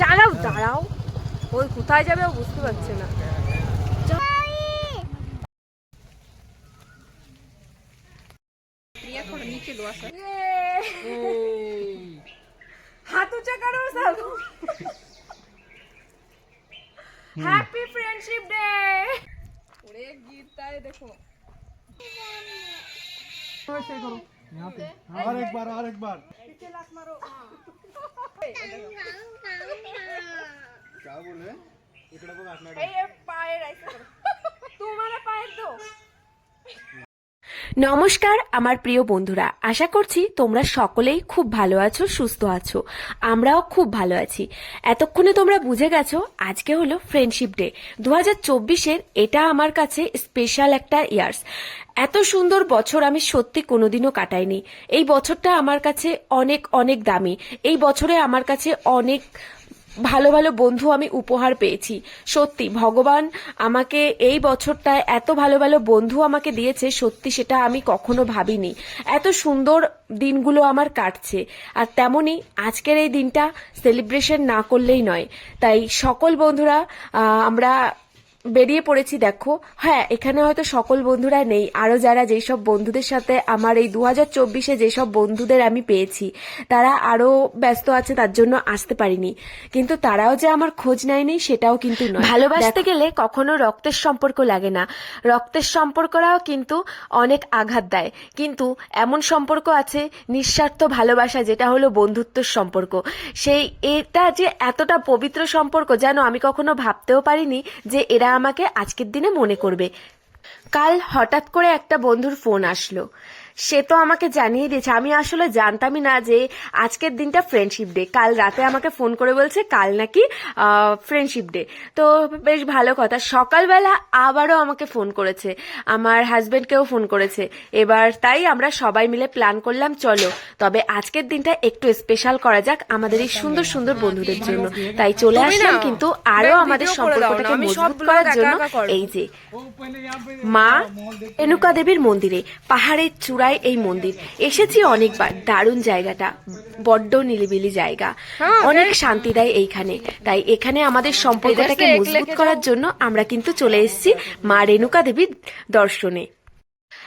চালাও দাঁড়াও ওই কোথায় যাবে ও বুঝতে পারছে না হাত উঁচা করো সব হ্যাপি ফ্রেন্ডশিপ ডে ওরে গীতায় দেখো और एक बार और एक बार काय बोल इकडे बघ असणार तू मला पाय दो নমস্কার, আমার প্রিয় বন্ধুরা। আশা করছি তোমরা সকলেই খুব ভালো আছো, সুস্থ আছো। আমরাও খুব ভালো আছি। এতক্ষণে তোমরা বুঝে গেছো, আজকে হলো ফ্রেন্ডশিপ ডে দু হাজার এটা আমার কাছে স্পেশাল একটা ইয়ার্স এত সুন্দর বছর আমি সত্যি কোনোদিনও কাটাইনি। এই বছরটা আমার কাছে অনেক অনেক দামি। এই বছরে আমার কাছে অনেক ভালো ভালো বন্ধু আমি উপহার পেয়েছি। সত্যি, ভগবান আমাকে এই বছরটায় এত ভালো ভালো বন্ধু আমাকে দিয়েছে, সত্যি সেটা আমি কখনো ভাবিনি। এত সুন্দর দিনগুলো আমার কাটছে। আর তেমনই আজকের এই দিনটা সেলিব্রেশন না করলেই নয়। তাই সকল বন্ধুরা আমরা বেরিয়ে পড়েছি দেখো। হ্যাঁ এখানে হয়তো সকল বন্ধুরা নেই। আরও যারা যেসব বন্ধুদের সাথে আমার এই দু হাজার চব্বিশে যেসব বন্ধুদের আমি পেয়েছি তারা আরও ব্যস্ত আছে তার জন্য আসতে পারিনি। কিন্তু তারাও যে আমার খোঁজ নেয়নি সেটাও কিন্তু নয়। ভালোবাসতে গেলে কখনো রক্তের সম্পর্ক লাগে না। রক্তের সম্পর্করাও কিন্তু অনেক আঘাত দেয়। কিন্তু এমন সম্পর্ক আছে নিঃস্বার্থ ভালোবাসা যেটা হলো বন্ধুত্বের সম্পর্ক। সেই এটা যে এতটা পবিত্র সম্পর্ক যেন আমি কখনো ভাবতেও পারিনি যে এরা আমাকে আজকের দিনে মনে করবে। কাল হঠাৎ করে একটা বন্ধুর ফোন আসলো। সে তো আমাকে জানিয়ে দিয়েছে। আমি আসলে জানতামই না যে আজকের দিনটা ফ্রেন্ডশিপ ডে কাল রাতে আমাকে ফোন করে বলছে কাল নাকি ফ্রেন্ডশিপ ডে তো বেশ ভালো কথা। সকালবেলা আবারও আমাকে ফোন করেছে। আমার হাজবেন্ডকেও ফোন করেছে। এবার তাই আমরা সবাই মিলে প্ল্যান করলাম চলো। তবে আজকের দিনটা একটু স্পেশাল করা যাক আমাদের এই সুন্দর সুন্দর বন্ধুদের জন্য। তাই চলে আসলাম কিন্তু আরও আমাদের সম্পর্কটাকে মজবুত করার জন্য এই যে মা রেণুকা দেবীর মন্দিরে পাহাড়ের চূড়ায় এই মন্দির। এসেছি অনেকবার দারুণ জায়গাটা বড্ড নিলিবিলি জায়গা। হ্যাঁ, অনেক শান্তি দেয় এইখানে। তাই এখানে আমাদের সম্পর্কটাকে মজবুত করার জন্য আমরা কিন্তু চলে এসেছি মা রেণুকা দেবীর দর্শনে।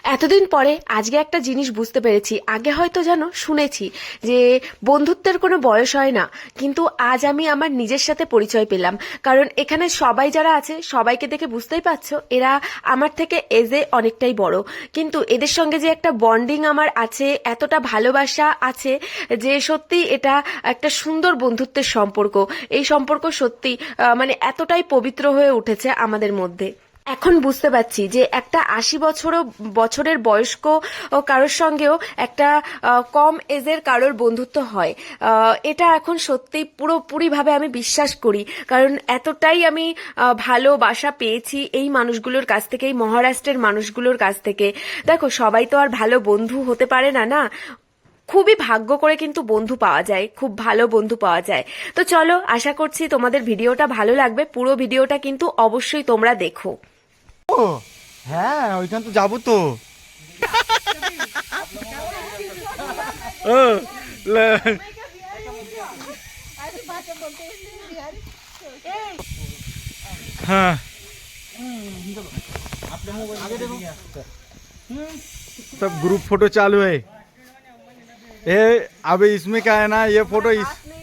এতদিন পরে আজকে একটা জিনিস বুঝতে পেরেছি। আগে হয়তো যেন শুনেছি যে বন্ধুত্বের কোনো বয়স হয় না, কিন্তু আজ আমি আমার নিজের সাথে পরিচয় পেলাম। কারণ এখানে সবাই যারা আছে, সবাইকে দেখে বুঝতেই পারছ, এরা আমার থেকে এজে অনেকটাই বড়। কিন্তু এদের সঙ্গে যে একটা বন্ডিং আমার আছে, এতটা ভালোবাসা আছে যে সত্যি এটা একটা সুন্দর বন্ধুত্বের সম্পর্ক। এই সম্পর্ক সত্যি মানে এতটাই পবিত্র হয়ে উঠেছে আমাদের মধ্যে। এখন বুঝতে পারছি যে একটা আশি বছরও, বছরের বয়স্ক কারোর সঙ্গেও একটা কম এজের কারোর বন্ধুত্ব হয়। এটা এখন সত্যি পুরোপুরিভাবে আমি বিশ্বাস করি। কারণ এতটাই আমি ভালোবাসা পেয়েছি এই মানুষগুলোর কাছ থেকে, এই মহারাষ্ট্রের মানুষগুলোর কাছ থেকে। দেখো, সবাই তো আর ভালো বন্ধু হতে পারে না না? খুবই ভাগ্য করে কিন্তু বন্ধু পাওয়া যায়, খুব ভালো বন্ধু পাওয়া যায়। তো চলো, আশা করছি তোমাদের ভিডিওটা ভালো লাগবে। পুরো ভিডিওটা কিন্তু অবশ্যই তোমরা দেখো। ও হ্যাঁ ওইখান তো যাবো তো ও, লে- हाँ सब ग्रुप फोटो चालू है ये अब इसमें क्या है ना ये फोटो इस नहीं आ रहा है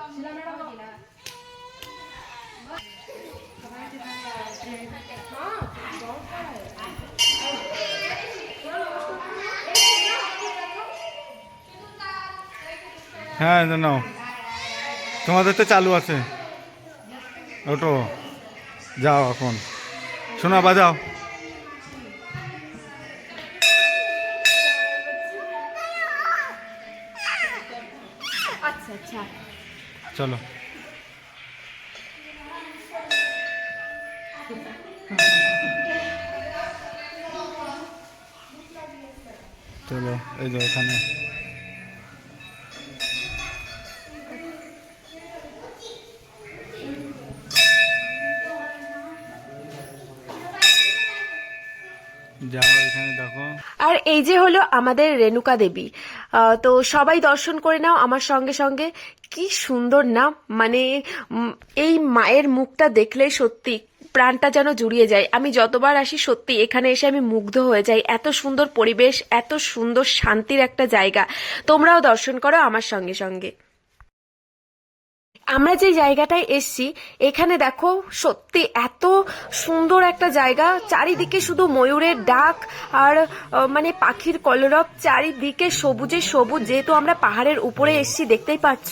হ্যাঁ নাও তোমাদের তো চালু আছে। ওটো যাও এখন। শোনা বাজাও আচ্ছা আচ্ছা। চলো। হলো আমাদের রেণুকা দেবী। তো সবাই দর্শন করে নাও আমার সঙ্গে সঙ্গে। কি সুন্দর না মানে এই মায়ের মুখটা দেখলে সত্যি প্রাণটা যেন জুড়িয়ে যায়। আমি যতবার আসি সত্যি এখানে এসে আমি মুগ্ধ হয়ে যাই। এত সুন্দর পরিবেশ, এত সুন্দর শান্তির একটা জায়গা। তোমরাও দর্শন করো আমার সঙ্গে সঙ্গে। আমরা যে জায়গাটায় এসছি, এখানে দেখো সত্যি এত সুন্দর একটা জায়গা। চারিদিকে শুধু ময়ূরের ডাক আর মানে পাখির কলরব, চারিদিকে সবুজে সবুজ। যেহেতু আমরা পাহাড়ের উপরে এসছি, দেখতেই পাচ্ছ,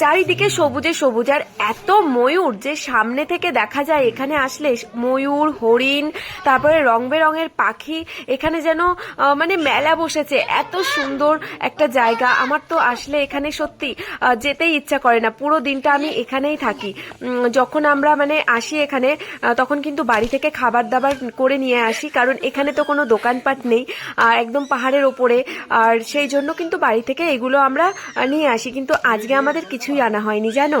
চারিদিকে সবুজে সবুজ। আর এত ময়ূর যে সামনে থেকে দেখা যায়, এখানে আসলে ময়ূর, হরিণ, তারপরে রং বেরঙের পাখি, এখানে যেন মানে মেলা বসেছে। এত সুন্দর একটা জায়গা। আমার তো আসলে এখানে সত্যি যেতেই ইচ্ছা করে না। পুরো দিনটা আমি এখানেই থাকি। যখন আমরা মানে আসি এখানে তখন কিন্তু বাড়ি থেকে খাবার দাবার করে নিয়ে আসি, কারণ এখানে তো কোনো দোকানপাট নেই একদম পাহাড়ের ওপরে। আর সেই জন্য কিন্তু বাড়ি থেকে এগুলো আমরা নিয়ে আসি, কিন্তু আজকে আমাদের কিছুই আনা হয়নি, জানো?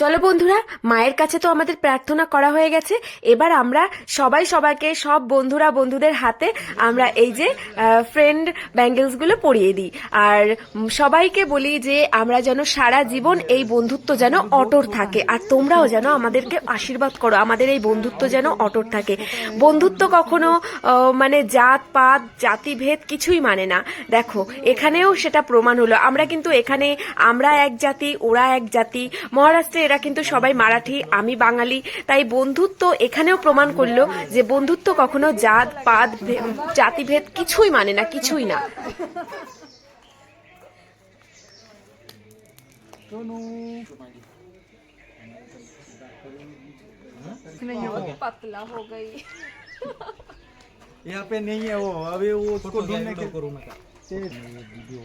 চলো বন্ধুরা, মায়ের কাছে তো আমাদের প্রার্থনা করা হয়ে গেছে। এবার আমরা সবাই সবাইকে, সব বন্ধুরা বন্ধুদের হাতে আমরা এই যে ফ্রেন্ড ব্যাঙ্গেলসগুলো পরিয়ে দিই। আর সবাইকে বলি যে, আমরা যেন সারা জীবন এই বন্ধুত্ব যেন অটর থাকে। আর তোমরাও যেন আমাদেরকে আশীর্বাদ করো, আমাদের এই বন্ধুত্ব যেন অটর থাকে। বন্ধুত্ব কখনো মানে জাত, পাত জাতিভেদ কিছুই মানে না। দেখো, এখানেও সেটা প্রমাণ হলো। আমরা কিন্তু এখানে, আমরা এক জাতি ওরা এক জাতি মহারাষ্ট্রে এরা কিন্তু সবাই মারাঠি আমি বাঙালি তাই বন্ধুত্ব এখানেও প্রমাণ করলো যে বন্ধুত্ব কখনো জাত পাত ভে- জাতিভেদ কিছুই মানে না কিছুই না पतला हो गई यहाँ पे नहीं है वो अभी वो उसको ढूंढने के करू नका व्हिडिओ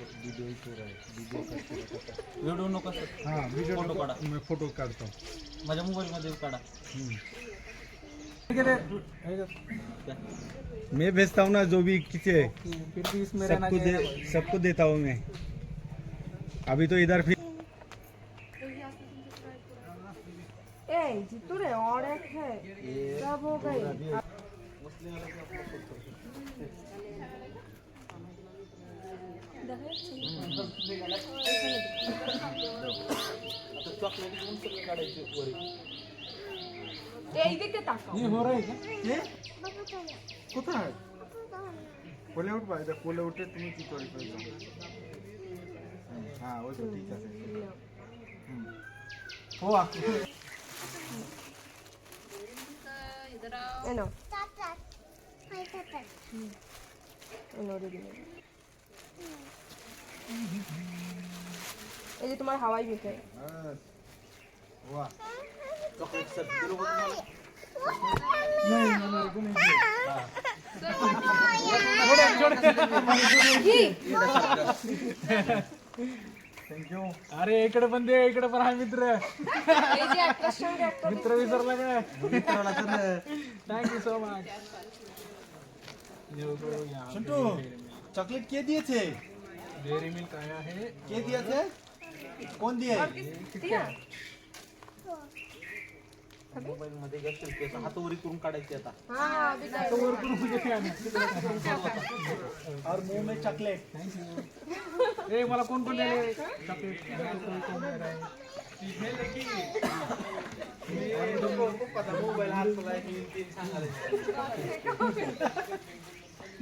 नको सर हाँ वीडियो फ़ोटो काढा. मैं फ़ोटो काढता माझ्या मोबाईल काढा. मैं भेजता हूँ ना जो भी किसे सबको दे सबको देता हूँ मैं। अभी तो इधर फिर ए जितू रे और एक है। सब हो गई। এই দিকে তাকাও কোথায় কোলে উঠবা এটা তুমি কি করে। ও দিলে এই যে তোমার হাওয়াই মিঠাই बस वाह चॉकलेट सर दिलो बघ मला नहीं नहीं मेरे को नहीं दिया। थैंक यू अरे इकडे पण दे इकडे पण आहे मित्र এই যে একটা সঙ্গে একটা मित्र विसरला काय मित्राला तर thank you so much Chintu chocolate के दिए थे? डेअरी मिल्क आया है। के दिए थे? कौन दिए? मोबाईल मध्ये केस हात करून काढायचे आता. हा अभी काय? और मुँह में चॉकलेट. ए मला कोण कोण दिले? Chocolate.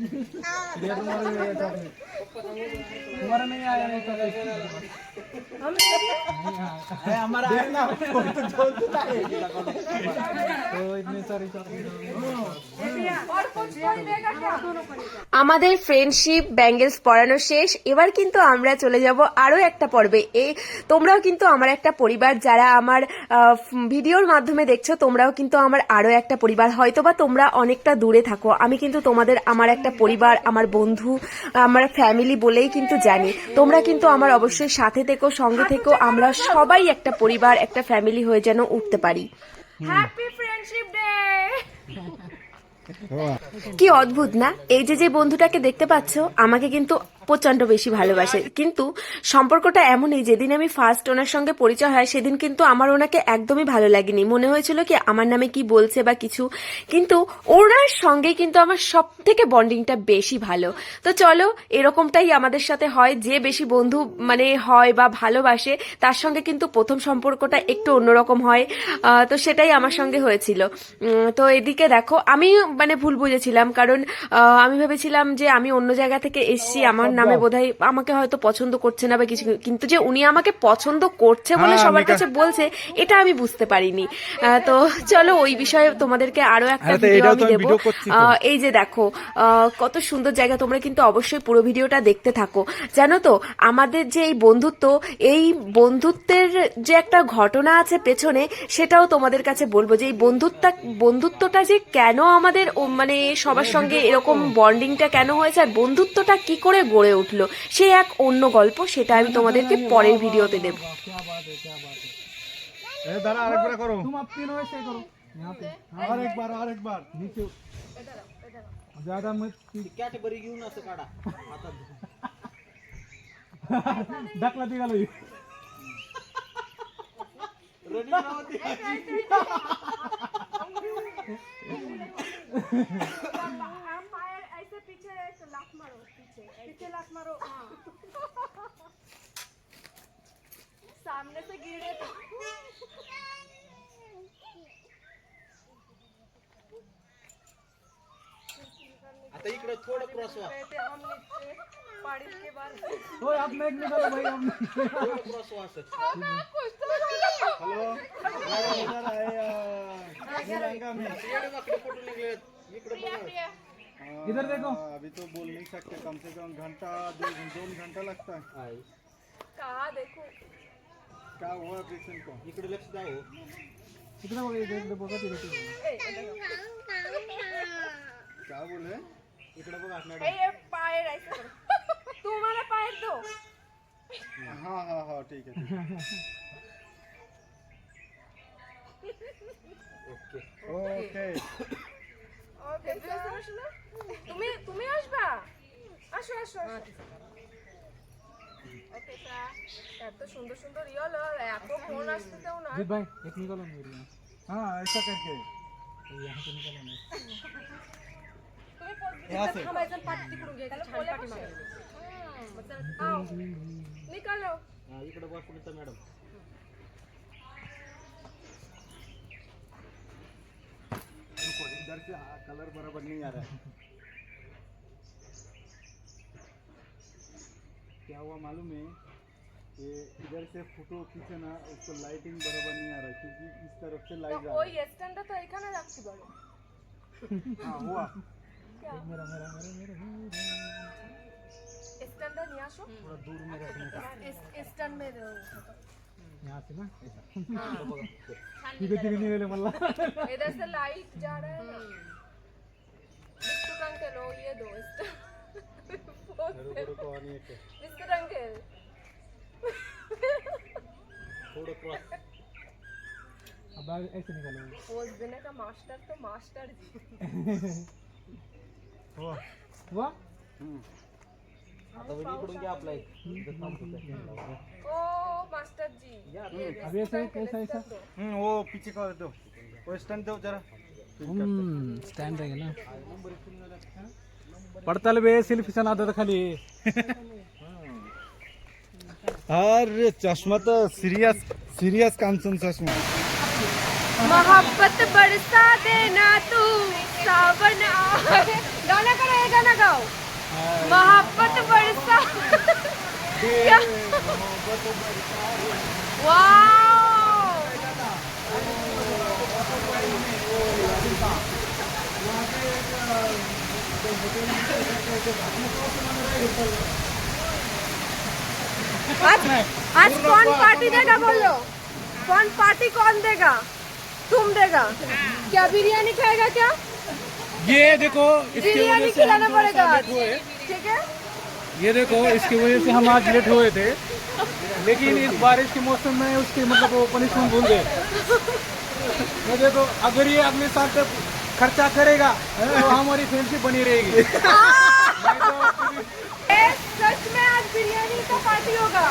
Hindi ako marunong yung chocolate. तुम्हारा नहीं आया नहीं चॉकलेट हमारा है ना वो तो जो दूसरा है तो इतने सारे चॉकलेट और আমাদের ফ্রেন্ডশিপ ব্যাঙ্গেলস পড়ানো শেষ এবার কিন্তু আমরা চলে যাব আরো একটা পর্বে এ তোমরাও কিন্তু আমার একটা পরিবার যারা আমার আহ, ভিডিওর মাধ্যমে দেখছো তোমরাও কিন্তু আমার আরো একটা পরিবার হয়তোবা তোমরা অনেকটা দূরে থাকো আমি কিন্তু তোমাদের আমার একটা পরিবার আমার বন্ধু আমার ফ্যামিলি বলেই কিন্তু জানি। তোমরা কিন্তু আমার অবশ্যই সাথে থেকো সঙ্গে থেকো। আমরা সবাই একটা পরিবার একটা ফ্যামিলি হয়ে যেন উঠতে পারি। হ্যাপি ফ্রেন্ডশিপ ডে কি অদ্ভুত না? এই যে যে বন্ধুটাকে দেখতে পাচ্ছ আমাকে কিন্তু প্রচণ্ড বেশি ভালোবাসে। কিন্তু সম্পর্কটা এমনই যেদিন আমি ফার্স্ট ওনার সঙ্গে পরিচয় হয় সেদিন কিন্তু আমার ওনাকে একদমই ভালো লাগেনি। মনে হয়েছিল কি আমার নামে কি বলছে বা কিছু। কিন্তু ওনার সঙ্গে কিন্তু আমার সব থেকে বন্ডিংটা বেশি ভালো। তো চলো এরকমটাই আমাদের সাথে হয়। যে বেশি বন্ধু মানে হয় বা ভালোবাসে তার সঙ্গে কিন্তু প্রথম সম্পর্কটা একটু অন্যরকম হয়। তো সেটাই আমার সঙ্গে হয়েছিল। তো এদিকে দেখো আমি মানে ভুল বুঝেছিলাম। কারণ আমি ভেবেছিলাম যে আমি অন্য জায়গা থেকে এসছি আমার নামে বোধহয় আমাকে হয়তো পছন্দ করছে না বা কিছু কিন্তু যে উনি আমাকে পছন্দ করছে বলে হ্যাঁ, সবার কাছে বলছে এটা আমি বুঝতে পারিনি। তো চলো ওই বিষয়ে তোমাদেরকে আরও একটা ভিডিও আমি দেবো। এই যে দেখো কত সুন্দর জায়গা তোমরা কিন্তু অবশ্যই পুরো ভিডিওটা দেখতে থাকো। জানো তো আমাদের যে এই বন্ধুত্ব এই বন্ধুত্বের যে একটা ঘটনা আছে পেছনে সেটাও তোমাদের কাছে বলব যে এই বন্ধুত্বটা বন্ধুত্বটা যে কেন আমাদের মানে সবার সঙ্গে এরকম বন্ডিংটা কেন হয়েছে আর বন্ধুত্বটা কি করে গড়ে উঠলো সে এক অন্য গল্প সেটা আমি তোমাদেরকে পরের ভিডিওতে দেবো क्या बात है क्या बात है ए दादा आरेक बार करो तुम अब तीनों ऐसे करो यहाँ पे और एक बार और एक बार नीचे ज्यादा मत कॅटेगरी घेऊन असं काढा हातात ढकला निघालो हम पायर ऐसे पीछे एक लात मारो पीछे लात मारो। हाँ। सामने से गिरे तो। आता इकडे थोडं क्रॉस व्हा हम नीचे के ओए आप नहीं निकालो भाई हम थोडं क्रॉस व्हा असं। हेलो? आए मिलेंगे मैं वाकडे फ़ोटो निघले इकडे बघा. इधर देखो। हाँ, अभी तो बोल नहीं सकते कम से कम घंटा दो घंटा लगता है। कहा देखो? क्या हुआ ऑपरेशन को इकडे लक्ष द्यावं इकडे बघा इकडे इकडे बघा तिकडे क्या बोले? इकडे बघा असणार पाय राहायचं तू मला पाय दो. हाँ हाँ हाँ ठीक आहे ओके. ओके। ओके তুমি তুমি আসবা আসো আসো আসো ওকে স্যার এত সুন্দর সুন্দর ইয়ে হলো এত ফোন আসতে দাও না जीत भाई एक निकालो मेरी यहाँ हाँ ऐसा करके तो यहाँ से निकालो ना তুমি पोस्ट यहाँ से थांबायचं पाठी तिकडून घ्यायचं छान पाठी मागायचं आओ निकालो हा, इकडे बघा कुठे मॅडम रुको इधर से कलर बराबर नहीं आ रहा है क्या हुआ मालूम है कि इधर से फोटो खींचे ना उसको लाइटिंग बराबर नहीं आ रहा है क्योंकि इस तरफ से लाइट आ ওই रहा স্ট্যান্ডটা তো এখানে রাখছি বলো है हाँ हुआ मेरा मेरा मेरा मेरा স্ট্যান্ডটা নিয়ে আসো थोड़ा दूर में रखने का স্ট্যান্ড মে यहाँ से ना ऐसा तिथे तिथे निघाले मला इधर से लाइट जा रहा है ना बिस्कुट अंकल हो ये दो रुको रुको आणि एक बिस्कुट अंकल। थोडं क्रॉस अब ऐसे निकालो पोज देने का मास्टर तो मास्टर जी। हुआ हुआ आता वरी इकडून घ्या आपला एक. ओ मास्टर जी। अब ऐसा कैसा ऐसा? हम्म, वो पीछे का दो। वो स्टैंड दो जरा। स्टँड रहेगा ना। पड़ताल बे पडतालबे सेल्फीच्या नादात खाली हाँ। अरे चश्मा तो सीरियस सीरियस कांचन चश्मा। मोहब्बत बरसा देना तू सावन गाना करो ये गाना गाओ। मोहब्बत बरसा। वाओ। आज आज कौन पार्टी देगा बोलो कौन पार्टी कौन देगा? तुम देगा। क्या बिरयानी खाएगा क्या? ये देखो बिरयानी खिलाना पड़ेगा ठीक है? ये देखो इसकी वजह से हम आज लेट हुए थे। लेकिन इस बारिश के मौसम में उसके मतलब वो पनिशमेंट भूल गए। देखो अगर ये अगले साल तक खर्चा करेगा। तो हमारी फ्रेंडशिप बनी रहेगी। सच में आज बिरयानी का पार्टी होगा।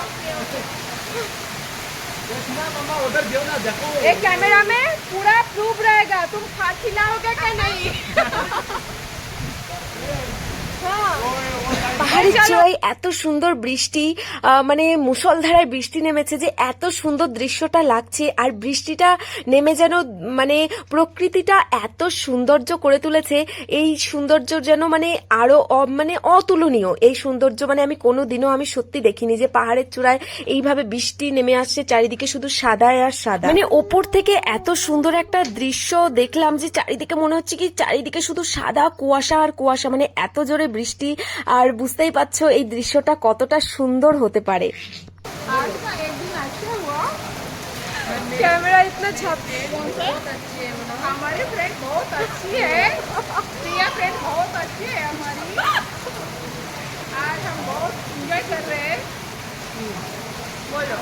एक कैमरा में पूरा प्रूफ रहेगा। तुम खा खिलाओगे क्या नहीं? हाँ। এত সুন্দর বৃষ্টি আহ, মানে মুষলধারায় বৃষ্টি নেমেছে যে এত সুন্দর দৃশ্যটা লাগছে আর বৃষ্টিটা নেমে যেন মানে প্রকৃতিটা এত সৌন্দর্য করে তুলেছে এই সৌন্দর্য যেন মানে আরও মানে অতুলনীয়। এই সৌন্দর্য মানে আমি কোনো দিনও আমি সত্যি দেখিনি যে পাহাড়ের চূড়ায় এইভাবে বৃষ্টি নেমে আসছে চারিদিকে শুধু সাদায় আর সাদা। মানে ওপর থেকে এত সুন্দর একটা দৃশ্য দেখলাম যে চারিদিকে মনে হচ্ছে কি চারিদিকে শুধু সাদা কুয়াশা আর কুয়াশা মানে এত জোরে বৃষ্টি আর বুঝতেই পারছো এই দৃশ্যটা কতটা সুন্দর হতে পারে आज का एक दिन अच्छा हुआ कैमरा इतना छप हमारी फ्रेंड बहुत अच्छी है प्रिया फ्रेंड बहुत अच्छी है हमारी आज हम बहुत इंजॉय कर रहे हैं बोलो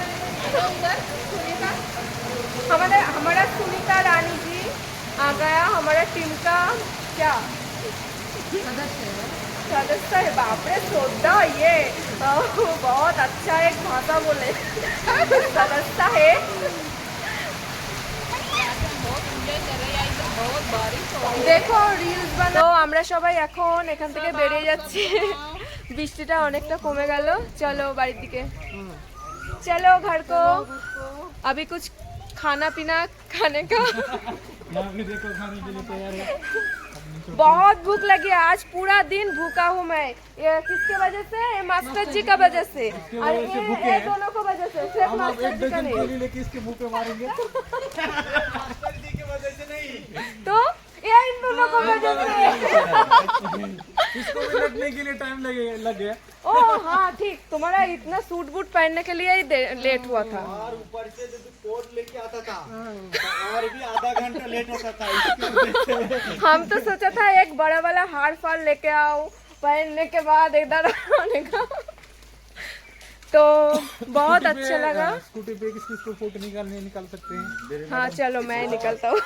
तो उधर सुनीता हमारा हमारा सुनीता रानी जी आ गया हमारा टीम का क्या सदस्य है बाप रे श्रद्धा ये ओह, बहुत अच्छा एक भाषा बोले सदस्य है দেখো রিলস বানাও আমরা সবাই এখন এখান থেকে বেরিয়ে যাচ্ছি বৃষ্টিটা অনেকটা কমে গেল চলো বাড়ির দিকে চলো ঘর কো अभी कुछ खाना पीना खाने का बहुत भूख लगी है। आज पूरा दिन भूखा हूँ मैं। ये किसके वजह से? ये मास्टर जी का वजह से। और ये ये दोनों को वजह से सिर्फ़ मास्टर जी का नहीं। लेके इसके मुँह पे मारेंगे। तो ये इन दोनों को वजह से इसको भी लटने के लिए टाइम लगे लग गया। ओ हाँ ठीक। तुम्हारा इतना सूट बूट पहनने के लिए ही लेट हुआ था। और ऊपर से जब कोट लेके आता था और भी आधा घंटा लेट होता था हम तो सोचा था एक बड़ा वाला हार फार लेके आओ पहनने के बाद इधर आने का। तो बहुत अच्छा लगा। स्कूटी पे किस किस को फ़ोटो निकालने निकाल सकते हैं। हाँ चलो मैं निकलता हूँ।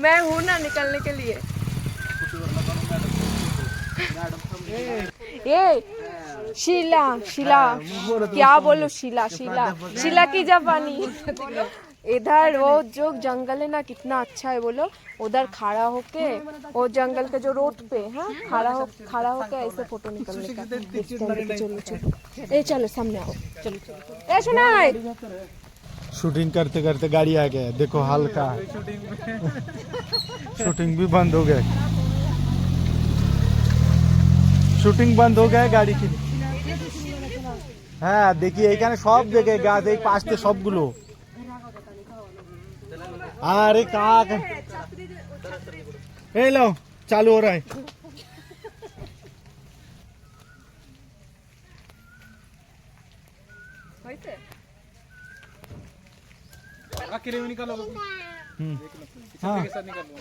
मैं हूँ ना निकलने के लिए ये शीला शीला क्या बोलो शीला शीला शीला की जापानी इधर वो जो जंगल है ना कितना अच्छा है बोलो उधर खड़ा होके वो जंगल के जो रोड पे है खड़ा हो खड़ा होके ऐसे फोटो निकलने का चलो चलो ए चलो सामने आओ चलो चलो ए सुनाई शूटिंग करते करते गाड़ी आ गया। देखो हल्का। शूटिंग भी बंद हो गए शूटिंग बंद हो गया গাড়ি কি হ্যাঁ দেখি এখানে সব জায়গায় पास এই পাশে সবগুলো আরে কাক এই লো চালু हो रहा है। अकेले में निकालो हम्म, हाँ के साथ निकालो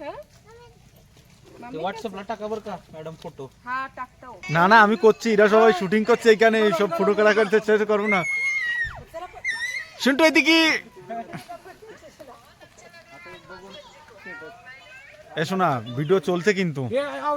হ্যাঁ व्हॉट्सअपला टाका बरं का मॅडम फोटो হ্যাঁ টাকটাও না না আমি করছি এরা সবাই শুটিং করছে এখানে এইসব ফটো কাটা করতে চেষ্টা করবো না শুনতো এদিকে এসো না ভিডিও চলছে কিন্তু ये आओ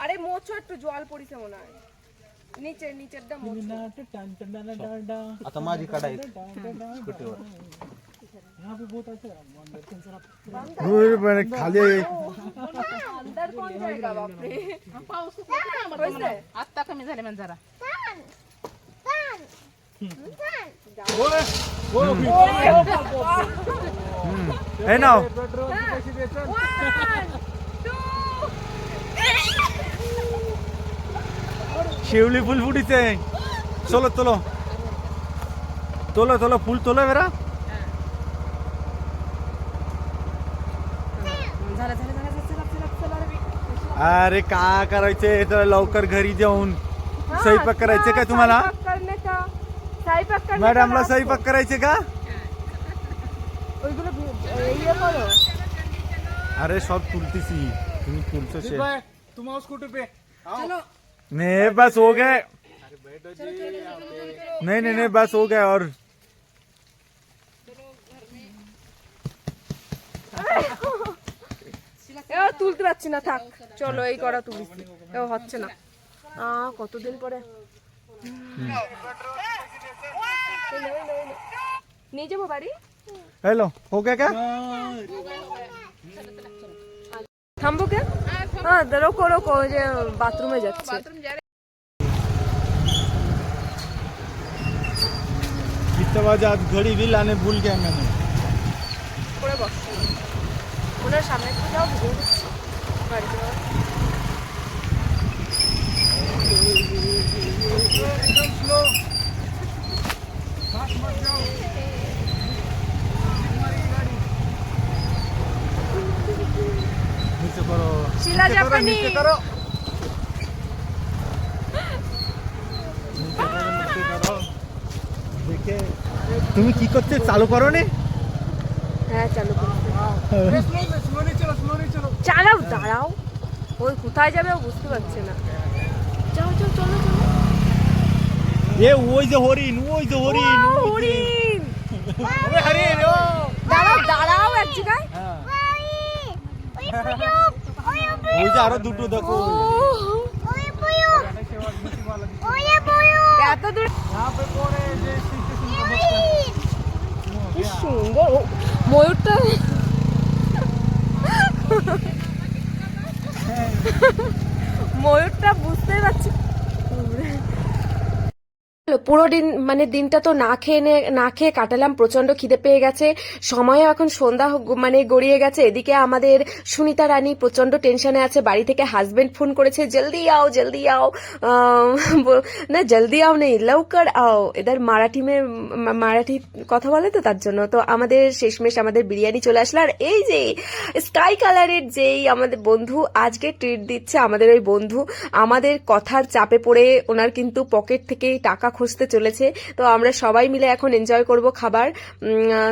আরে মোছো একটু জল পড়িছে মনে হয় নিচে নিচের দা মোছো आता माझी काढा एक स्कूटीवर भी बहुत अच्छा है अंदर सेंसर आप दूर मैंने खाली अंदर कोण जाएगा बापरे पाऊस होयसे? आत्ता कमी झाले म्हणजे जरा ओए ओ है ना पेट्रोल की पैसे दे चल शिवली फुल फुटीचे चलो चलो तोलो तोलो फुल तोलो मेरा झालं झालं झालं चला चला चला रे. अरे का करायचे तर लवकर घरी जाऊन हा, स्वयंपाक करायचे का तुम्हाला स्वयंपाक करणे का स्वयंपाक करणे मॅडमला का? स्वयंपाक करायचे का ওইগুলো ভি- ইয়ে করো अरे सब तुलतीसी तुम्ही तुलतो जीत भाई तुम आओ स्कूटर पे आओ नहीं बस हो गए नहीं नहीं नहीं बस हो गया और এ তুলতে পারছি না থাক চলো এই করা তুলিছি এ হচ্ছে না আ কতদিন পরে এই নাও, এই নাও, এই নাও। নিয়ে যাবো বাড়ি हेलो हो गया क्या থামবো কেন? হ্যাঁ, হ্যাঁ রোকো রোকো ওই যে বাথরুমে যাচ্ছে। ওনার সামনে যাও বাড়িতে করো তুমি কি করতে চালু করো নি হ্যাঁ চালু চালাও দাঁড়াও ওই কোথায় যাবে ও বুঝতে পারছে না চলো চলো চলো চলো এ ওই যে হরিণ ওই যে হরিণ হরিণ হরিণ দাঁড়াও দাঁড়াও এক জায়গায় হ্যাঁ ওই যে আরও দুটো দেখো। এত দূর সুন্দর ময়ূরটা। ময়ূরটা বুঝতে পারছি। পুরো দিন মানে দিনটা তো না খেয়ে নে- খেয়ে কাটালাম প্রচণ্ড খিদে পেয়ে গেছে, সময়ও এখন সন্ধ্যা মানে গড়িয়ে গেছে, এদিকে আমাদের সুনিতা রানী প্রচণ্ড টেনশনে আছে, বাড়ি থেকে হাজবেন্ড ফোন করেছে, জলদি আও জলদি আও না জলদি আও নেই, লৌকার আও, এদের মারাঠি মে মারাঠি কথা বলে তো তার জন্য, তো আমাদের শেষমেশ আমাদের বিরিয়ানি চলে আসলো, আর এই যে স্কাই কালারের যেই আমাদের বন্ধু, আজকে ট্রিট দিচ্ছে আমাদের ওই বন্ধু, আমাদের কথার চাপে পড়ে ওনার কিন্তু পকেট থেকে টাকা খুঁজতে চলেছে। তো আমরা সবাই মিলে এখন এনজয় করব খাবার।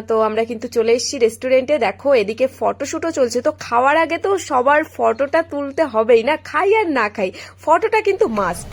তো আমরা কিন্তু চলে এসেছি রেস্টুরেন্টে দেখো, এদিকে ফটোশুটও চলছে। তো খাওয়ার আগে তো সবার ফটোটা তুলতে হবেই না। খাই আর না খাই। ফটোটা কিন্তু মাস্ট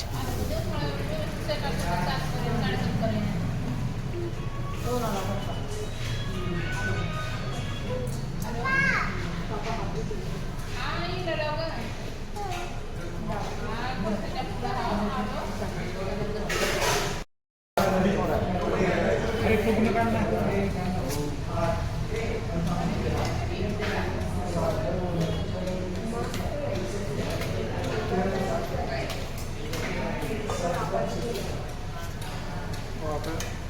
Дякую.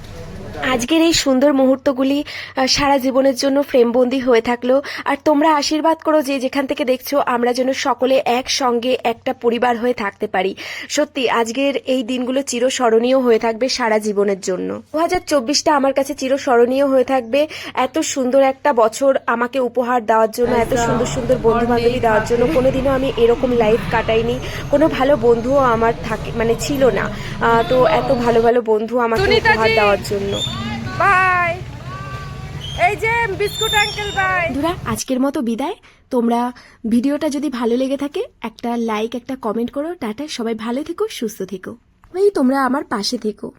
আজকের এই সুন্দর মুহূর্তগুলি সারা জীবনের জন্য ফ্রেমবন্দি হয়ে থাকল। আর তোমরা আশীর্বাদ করো যে যেখান থেকে দেখছ আমরা যেন সকলে একসঙ্গে একটা পরিবার হয়ে থাকতে পারি। সত্যি আজকের এই দিনগুলো চিরস্মরণীয় হয়ে থাকবে সারা জীবনের জন্য। দু হাজার চব্বিশটা আমার কাছে চিরস্মরণীয় হয়ে থাকবে। এত সুন্দর একটা বছর আমাকে উপহার দেওয়ার জন্য এত সুন্দর সুন্দর বন্ধু বান্ধবী দেওয়ার জন্য। কোনোদিনও আমি এরকম লাইফ কাটাইনি। কোনো ভালো বন্ধুও আমার থাকে মানে ছিল না। তো এত ভালো ভালো বন্ধু আমাকে উপহার দেওয়ার জন্য। বাই। এই যে বিস্কুট আঙ্কেল, বাই। বন্ধুরা আজকের মতো বিদায়। তোমরা ভিডিওটা যদি ভালো লেগে থাকে, একটা লাইক, একটা কমেন্ট করো। টাটা, সবাই ভালো থেকো, সুস্থ থেকো। ওই তোমরা আমার পাশে থেকো।